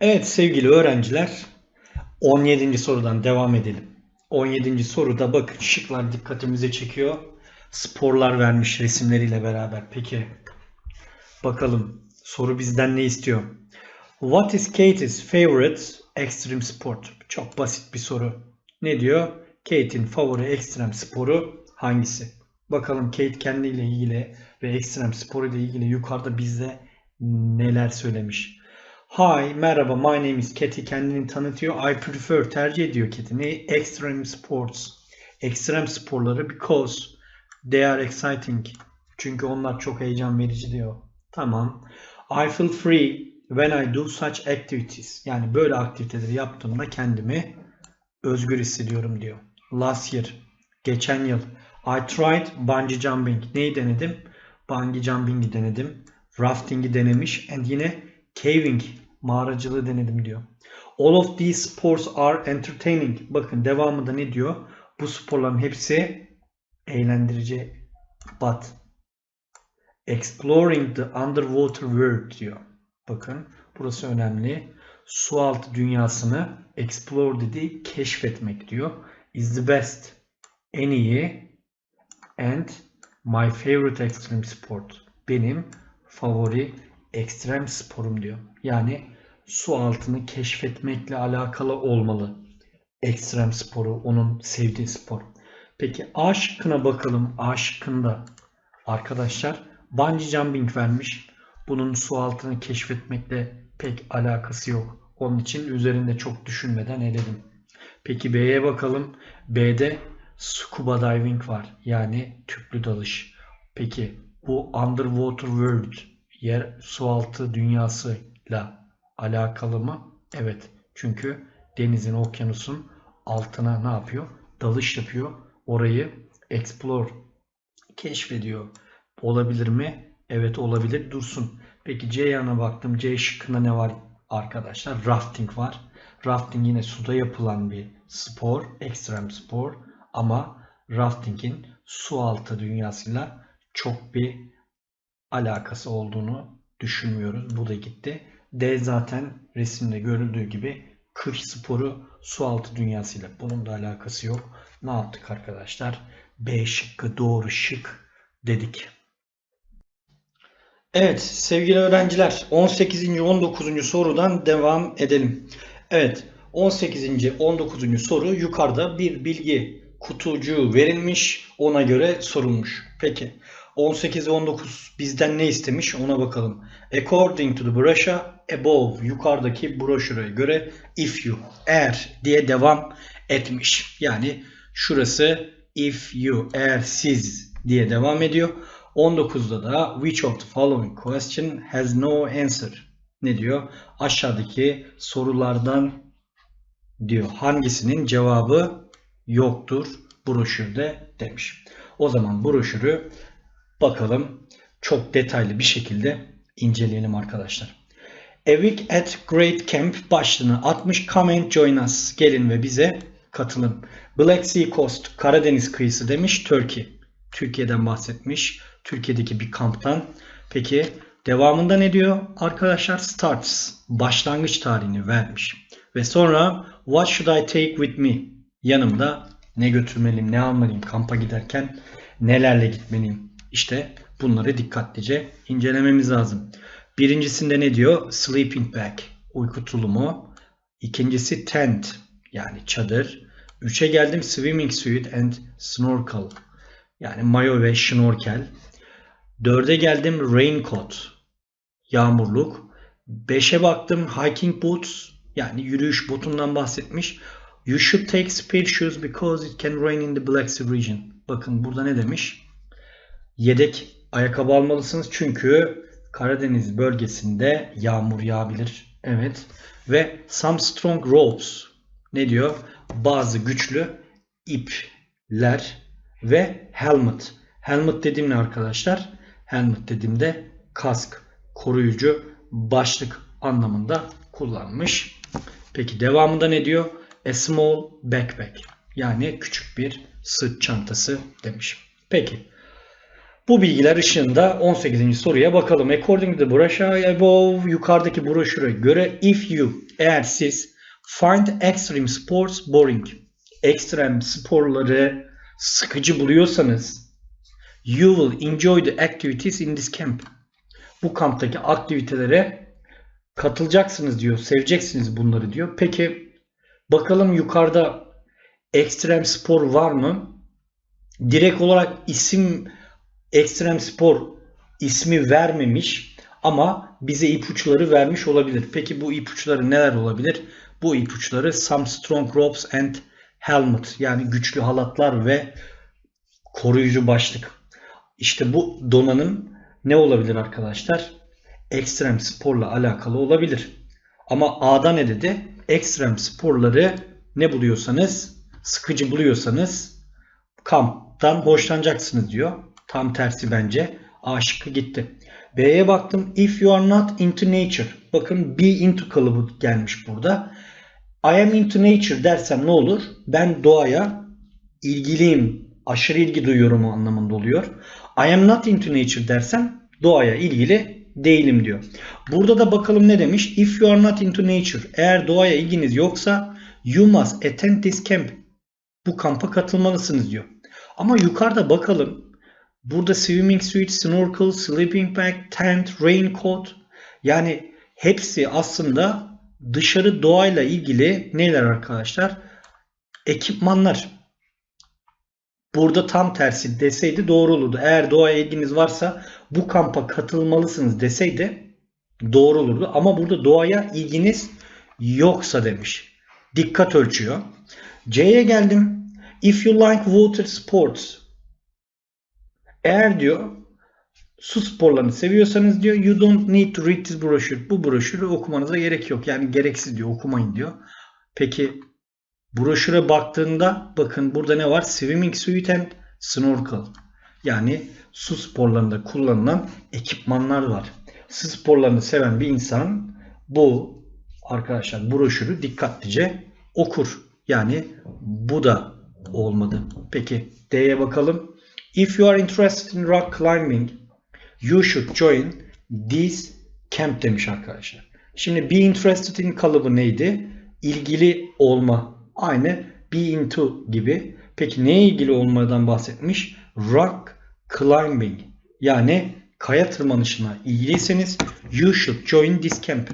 Evet sevgili öğrenciler 17. sorudan devam edelim. 17. soruda bakın şıklar dikkatimizi çekiyor. Sporlar vermiş resimleriyle beraber. Peki bakalım soru bizden ne istiyor? What is Katie's favorite extreme sport? Çok basit bir soru. Ne diyor? Kate'in favori ekstrem sporu hangisi? Bakalım Kate kendiyle ilgili ve ekstrem sporu ile ilgili yukarıda bize neler söylemiş. Hi, merhaba, my name is Katie. Kendini tanıtıyor. I prefer, tercih ediyor. Ne? Extreme sports. Ekstrem sporları because they are exciting. Çünkü onlar çok heyecan verici diyor. Tamam. I feel free when I do such activities. Yani böyle aktiviteleri yaptığımda kendimi özgür hissediyorum diyor. Last year. Geçen yıl. I tried bungee jumping. Neyi denedim? Bungee jumping'i denedim. Rafting'i denemiş. And yine caving mağaracılığı denedim diyor. All of these sports are entertaining. Bakın devamında ne diyor? Bu sporların hepsi eğlendirici. But exploring the underwater world diyor. Bakın burası önemli. Su altı dünyasını explore dedi keşfetmek diyor. Is the best. En iyi and my favorite extreme sport. Benim favori ekstrem sporum diyor. Yani su altını keşfetmekle alakalı olmalı. Ekstrem sporu, onun sevdiği spor. Peki A şıkkına bakalım. A şıkkında arkadaşlar bungee jumping vermiş. Bunun su altını keşfetmekle pek alakası yok. Onun için üzerinde çok düşünmeden eledim. Peki B'ye bakalım. B'de scuba diving var. Yani tüplü dalış. Peki bu underwater world yer sualtı dünyasıyla alakalı mı? Evet. Çünkü denizin, okyanusun altına ne yapıyor? Dalış yapıyor. Orayı explore keşfediyor. Olabilir mi? Evet olabilir. Dursun. Peki C yanına baktım. C şıkkında ne var arkadaşlar? Rafting var. Rafting yine suda yapılan bir spor. Ekstrem spor. Ama raftingin su altı dünyasıyla çok bir alakası olduğunu düşünmüyoruz. Bu da gitti. D zaten resimde görüldüğü gibi kış sporu su altı dünyasıyla bunun da alakası yok. Ne yaptık arkadaşlar? B şıkkı doğru şık dedik. Evet sevgili öğrenciler 18. 19. sorudan devam edelim. Evet 18. 19. soru yukarıda bir bilgi kutucuğu verilmiş ona göre sorulmuş. Peki 18 ve 19 bizden ne istemiş ona bakalım. According to the brochure above yukarıdaki broşüre göre if you eğer diye devam etmiş. Yani şurası if you eğer siz diye devam ediyor. 19'da da which of the following question has no answer ne diyor? Aşağıdaki sorulardan diyor hangisinin cevabı yoktur broşürde demiş. O zaman broşürü bakalım çok detaylı bir şekilde inceleyelim arkadaşlar. A Week at Great Camp başlığını atmış. Come and join us. Gelin ve bize katılın. Black Sea Coast, Karadeniz kıyısı demiş. Turkey. Türkiye'den bahsetmiş. Türkiye'deki bir kamptan. Peki devamında ne diyor? Arkadaşlar starts. Başlangıç tarihini vermiş. Ve sonra what should I take with me? Yanımda ne götürmeliyim, ne almalıyım kampa giderken nelerle gitmeliyim? İşte bunları dikkatlice incelememiz lazım. Birincisinde ne diyor? Sleeping bag, uyku tulumu. İkincisi tent, yani çadır. Üçe geldim swimming suit and snorkel, yani mayo ve şnorkel. Dörde geldim raincoat, yağmurluk. Beşe baktım hiking boots, yani yürüyüş botundan bahsetmiş. You should take spare shoes because it can rain in the Black Sea region. Bakın burada ne demiş? Yedek ayakkabı almalısınız çünkü Karadeniz bölgesinde yağmur yağabilir. Evet. Ve some strong ropes. Ne diyor? Bazı güçlü ipler ve helmet. Helmet dediğim ne arkadaşlar? Helmet dediğimde kask, koruyucu başlık anlamında kullanmış. Peki devamında ne diyor? A small backpack. Yani küçük bir sırt çantası demiş. Peki. Bu bilgiler ışığında 18. soruya bakalım. According to the brochure above, yukarıdaki broşüre göre if you, eğer siz find extreme sports boring, ekstrem sporları sıkıcı buluyorsanız you will enjoy the activities in this camp. Bu kamptaki aktivitelere katılacaksınız diyor. Seveceksiniz bunları diyor. Peki bakalım yukarıda ekstrem spor var mı? Direkt olarak isim ekstrem spor ismi vermemiş ama bize ipuçları vermiş olabilir. Peki bu ipuçları neler olabilir? Bu ipuçları some strong ropes and helmet yani güçlü halatlar ve koruyucu başlık. İşte bu donanım ne olabilir arkadaşlar? Ekstrem sporla alakalı olabilir. Ama A'da ne dedi? Ekstrem sporları ne buluyorsanız, sıkıcı buluyorsanız kamptan hoşlanacaksınız diyor. Tam tersi bence. A şıkkı gitti. B'ye baktım. If you are not into nature. Bakın be into kalıbı gelmiş burada. I am into nature dersem ne olur? Ben doğaya ilgiliyim, aşırı ilgi duyuyorum anlamında oluyor. I am not into nature dersem doğaya ilgili değilim diyor. Burada da bakalım ne demiş? If you are not into nature. Eğer doğaya ilginiz yoksa you must attend this camp. Bu kampa katılmalısınız diyor. Ama yukarıda bakalım. Burada swimming suit, snorkel, sleeping bag, tent, raincoat yani hepsi aslında dışarı doğayla ilgili neler arkadaşlar? Ekipmanlar. Burada tam tersi deseydi doğru olurdu. Eğer doğaya ilginiz varsa bu kampa katılmalısınız deseydi doğru olurdu. Ama burada doğaya ilginiz yoksa demiş. Dikkat ölçüyor. C'ye geldim. If you like water sports. Eğer diyor su sporlarını seviyorsanız diyor you don't need to read this brochure. Bu broşürü okumanıza gerek yok. Yani gereksiz diyor okumayın diyor. Peki broşüre baktığında bakın burada ne var? Swimming suit and snorkel. Yani su sporlarında kullanılan ekipmanlar var. Su sporlarını seven bir insan bu arkadaşlar broşürü dikkatlice okur. Yani bu da olmadı. Peki D'ye bakalım. If you are interested in rock climbing, you should join this camp demiş arkadaşlar. Şimdi be interested in kalıbı neydi? İlgili olma. Aynı be into gibi. Peki neye ilgili olmadan bahsetmiş? Rock climbing. Yani kaya tırmanışına ilgiliyseniz you should join this camp.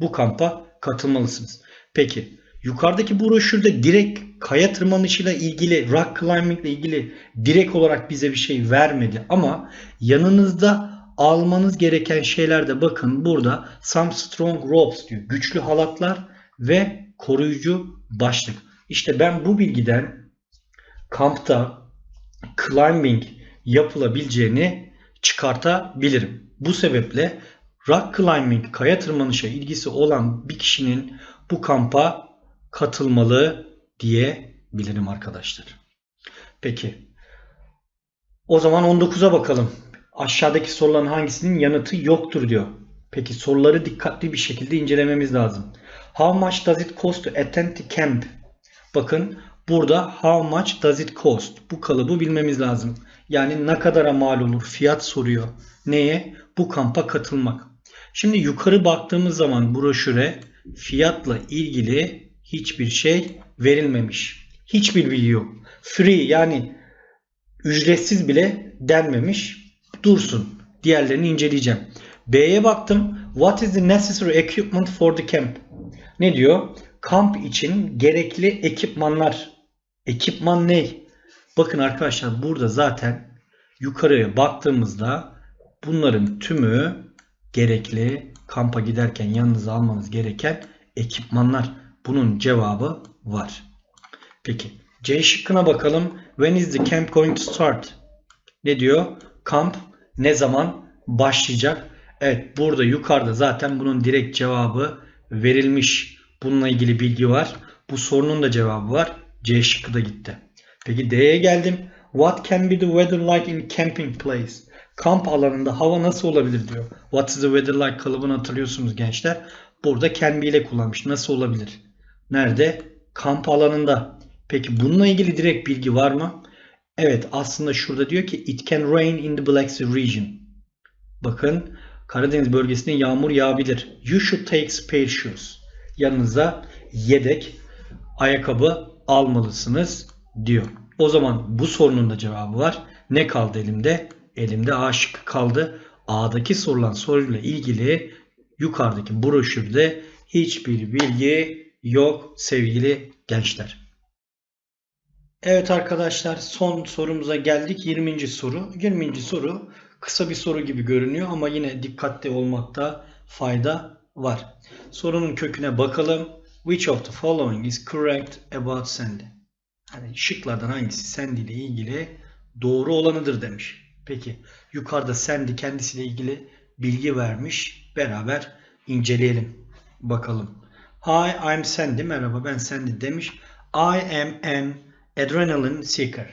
Bu kampa katılmalısınız. Peki yukarıdaki broşürde direkt kaya tırmanışıyla ilgili, rock climbing ile ilgili direkt olarak bize bir şey vermedi. Ama yanınızda almanız gereken şeylerde bakın burada some strong ropes diyor. Güçlü halatlar ve koruyucu başlık. İşte ben bu bilgiden kampta climbing yapılabileceğini çıkartabilirim. Bu sebeple rock climbing, kaya tırmanışa ilgisi olan bir kişinin bu kampa katılmalı diyebilirim arkadaşlar. Peki. O zaman 19'a bakalım. Aşağıdaki soruların hangisinin yanıtı yoktur diyor. Peki soruları dikkatli bir şekilde incelememiz lazım. How much does it cost to attend the camp? Bakın burada how much does it cost? Bu kalıbı bilmemiz lazım. Yani ne kadara mal olur? Fiyat soruyor. Neye? Bu kampa katılmak. Şimdi yukarı baktığımız zaman broşüre fiyatla ilgili hiçbir şey verilmemiş. Hiçbir bilgi yok. Free yani ücretsiz bile denmemiş. Dursun. Diğerlerini inceleyeceğim. B'ye baktım. What is the necessary equipment for the camp? Ne diyor? Kamp için gerekli ekipmanlar. Ekipman ne? Bakın arkadaşlar burada zaten yukarıya baktığımızda bunların tümü gerekli kampa giderken yanınıza almanız gereken ekipmanlar. Bunun cevabı var. Peki C şıkkına bakalım. When is the camp going to start? Ne diyor? Kamp ne zaman başlayacak? Evet burada yukarıda zaten bunun direkt cevabı verilmiş. Bununla ilgili bilgi var. Bu sorunun da cevabı var. C şıkkı da gitti. Peki D'ye geldim. What can be the weather like in camping place? Kamp alanında hava nasıl olabilir diyor. What is the weather like kalıbını hatırlıyorsunuz gençler. Burada can be ile kullanmış. Nasıl olabilir? Nerede? Kamp alanında. Peki bununla ilgili direkt bilgi var mı? Evet aslında şurada diyor ki it can rain in the Black Sea region. Bakın Karadeniz bölgesinde yağmur yağabilir. You should take spare shoes. Yanınıza yedek ayakkabı almalısınız diyor. O zaman bu sorunun da cevabı var. Ne kaldı elimde? Elimde A şıkkı kaldı. A'daki sorulan soruyla ilgili yukarıdaki broşürde hiçbir bilgi yok sevgili gençler. Evet arkadaşlar son sorumuza geldik. 20. soru. 20. soru kısa bir soru gibi görünüyor ama yine dikkatli olmakta fayda var. Sorunun köküne bakalım. Which of the following is correct about Sandy? Hani şıklardan hangisi Sandy ile ilgili doğru olanıdır demiş. Peki yukarıda Sandy kendisiyle ilgili bilgi vermiş. Beraber inceleyelim. Bakalım. Hi I'm Sandy. Merhaba ben Sandy demiş. I am an adrenaline seeker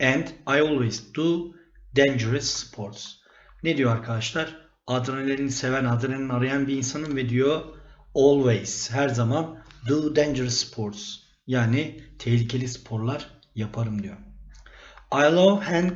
and I always do dangerous sports. Ne diyor arkadaşlar? Adrenalin seven, adrenalin arayan bir insanım ve diyor always her zaman do dangerous sports. Yani tehlikeli sporlar yaparım diyor. I love hang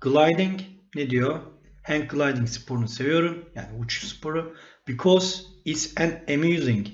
gliding ne diyor? Hang gliding sporunu seviyorum. Yani uçuş sporu. Because it's an amusing,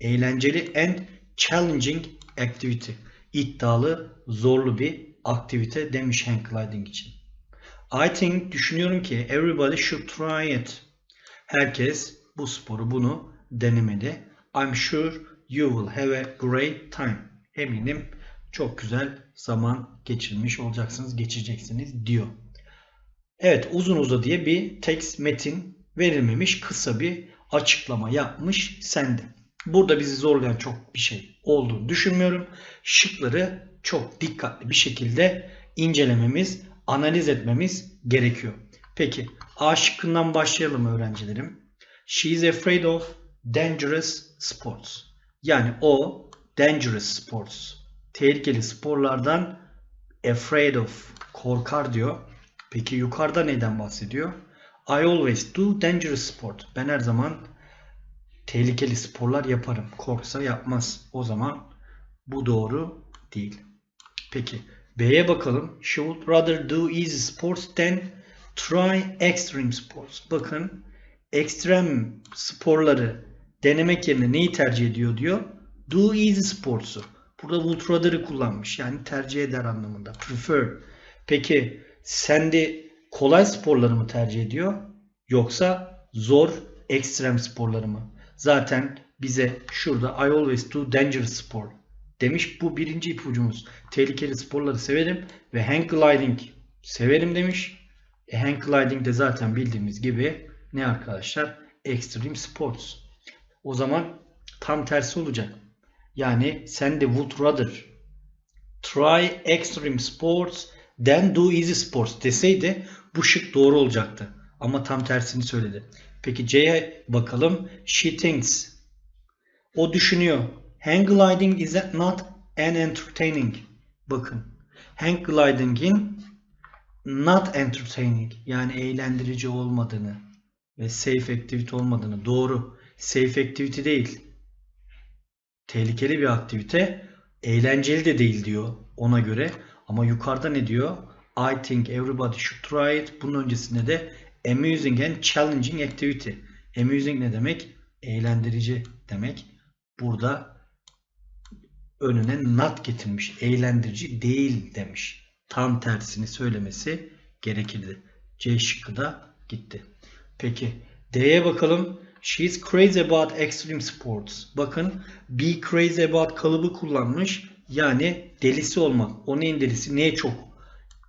eğlenceli and challenging activity. İddialı, zorlu bir aktivite demiş hang gliding için. I think düşünüyorum ki everybody should try it. Herkes bu sporu bunu denemeli. I'm sure you will have a great time. Eminim çok güzel zaman geçirmiş olacaksınız, geçireceksiniz diyor. Evet uzun uza diye bir text metin verilmemiş kısa bir açıklama yapmış sende. Burada bizi zorlayan çok bir şey olduğunu düşünmüyorum. Şıkları çok dikkatli bir şekilde incelememiz, analiz etmemiz gerekiyor. Peki A şıkkından başlayalım öğrencilerim. She is afraid of dangerous sports. Yani o dangerous sports, tehlikeli sporlardan afraid of, korkar diyor. Peki yukarıda neden bahsediyor? I always do dangerous sport. Ben her zaman tehlikeli sporlar yaparım. Korksa yapmaz. O zaman bu doğru değil. Peki B'ye bakalım. She would rather do easy sports than try extreme sports. Bakın ekstrem sporları denemek yerine neyi tercih ediyor diyor. Do easy sports'u. Burada would rather'ı kullanmış. Yani tercih eder anlamında. Prefer. Peki sen de kolay sporları mı tercih ediyor? Yoksa zor ekstrem sporları mı? Zaten bize şurada I always do dangerous sport demiş. Bu birinci ipucumuz. Tehlikeli sporları severim ve hang gliding severim demiş. E, hang gliding de zaten bildiğimiz gibi ne arkadaşlar? Extreme sports. O zaman tam tersi olacak. Yani sen de would rather try extreme sports than do easy sports deseydi bu şık doğru olacaktı. Ama tam tersini söyledi. Peki C'ye bakalım. She thinks. O düşünüyor. Hang gliding is not an entertaining. Bakın. Hang gliding'in not entertaining yani eğlendirici olmadığını ve safe activity olmadığını doğru. Safe activity değil. Tehlikeli bir aktivite. Eğlenceli de değil diyor ona göre. Ama yukarıda ne diyor? I think everybody should try it. Bunun öncesinde de amusing and challenging activity. Amusing ne demek? Eğlendirici demek. Burada önüne not getirmiş. Eğlendirici değil demiş. Tam tersini söylemesi gerekirdi. C şıkkı da gitti. Peki D'ye bakalım. She's crazy about extreme sports. Bakın be crazy about kalıbı kullanmış. Yani delisi olmak. O neyin delisi? Neye çok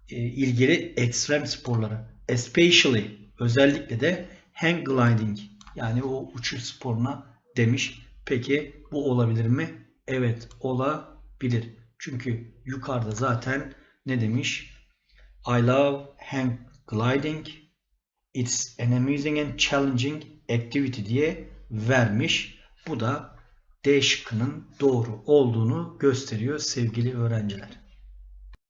e, ilgili? Ekstrem sporlara. Especially özellikle de hang gliding. Yani o uçuş sporuna demiş. Peki bu olabilir mi? Evet olabilir. Çünkü yukarıda zaten ne demiş? I love hang gliding. It's an amusing and challenging activity diye vermiş. Bu da D şıkkının doğru olduğunu gösteriyor sevgili öğrenciler.